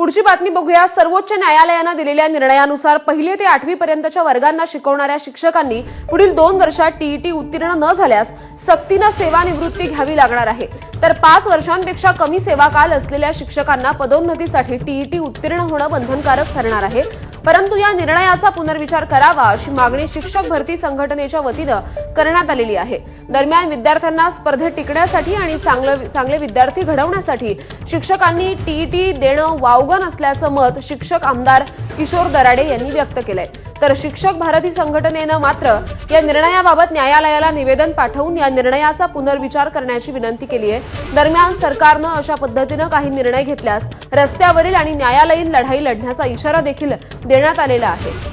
पुढची बातमी बघूया. सर्वोच्च न्यायालयानं दिलेल्या निर्णयानुसार पहिली ते आठवी पर्यंतच्या वर्गांना शिकवणाऱ्या शिक्षकांनी पुढील दोन वर्षात टीईटी उत्तीर्ण न झाल्यास सक्तीनं सेवानिवृत्ती घ्यावी लागणार आहे. तर पाच वर्षांपेक्षा कमी सेवाकाल असलेल्या शिक्षकांना पदोन्नतीसाठी टीईटी उत्तीर्ण होणं बंधनकारक ठरणार आहे. परंतु या निर्णयाचा पुनर्विचार करावा अशी मागणी शिक्षक भरती संघटनेच्या वतीनं करण्यात आलेली आहे. दरम्यान विद्यार्थ्यांना स्पर्धेत टिकण्यासाठी आणि चांगलं चांगले विद्यार्थी घडवण्यासाठी शिक्षकांनी टीईटी देणं वावगं नसल्याचं मत शिक्षक आमदार किशोर दराडे यांनी व्यक्त केलंय. तर शिक्षक भारती संघटनेनं मात्र या निर्णयाबाबत न्यायालयाला निवेदन पाठवून या निर्णयाचा पुनर्विचार करण्याची विनंती केली आहे दरम्यान सरकारनं अशा पद्धतीनं काही निर्णय घेतल्यास रस्त्यावरील आणि न्यायालयीन लढाई लढण्याचा इशारा देखील देण्यात आलेला आहे.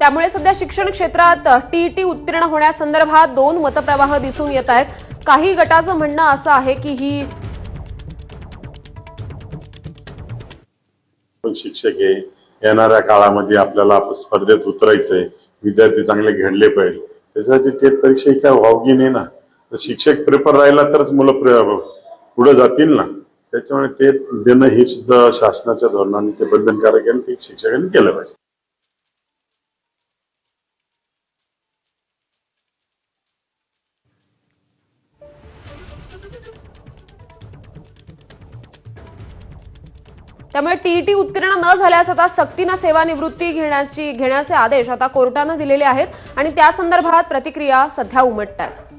त्यामुळे सध्या शिक्षण क्षेत्रात टीईटी उत्तीर्ण होण्यासंदर्भात दोन मतप्रवाह दिसून येत आहेत. काही गटाचं म्हणणं असं आहे की ही पण शिक्षक आहे येणाऱ्या काळामध्ये आपल्याला स्पर्धेत उतरायचंय. विद्यार्थी चांगले घडले पाहिजे. त्यासाठी टेट परीक्षा ही काय वावगी नाही ना. तर शिक्षक प्रिपर राहिला तरच मुलं पुढे जातील ना. त्याच्यामुळे ते देणं हे सुद्धा शासनाच्या धोरणाने ते बंधनकारक आहे आणि ते शिक्षकांनी केलं पाहिजे. त्यामुळे टीईटी उत्तीर्ण न झाल्यास आता सक्तीनं सेवानिवृत्ती घेण्याची घेण्याचे आदेश आता कोर्टानं दिलेले आहेत आणि त्या संदर्भात प्रतिक्रिया सध्या उमटत आहेत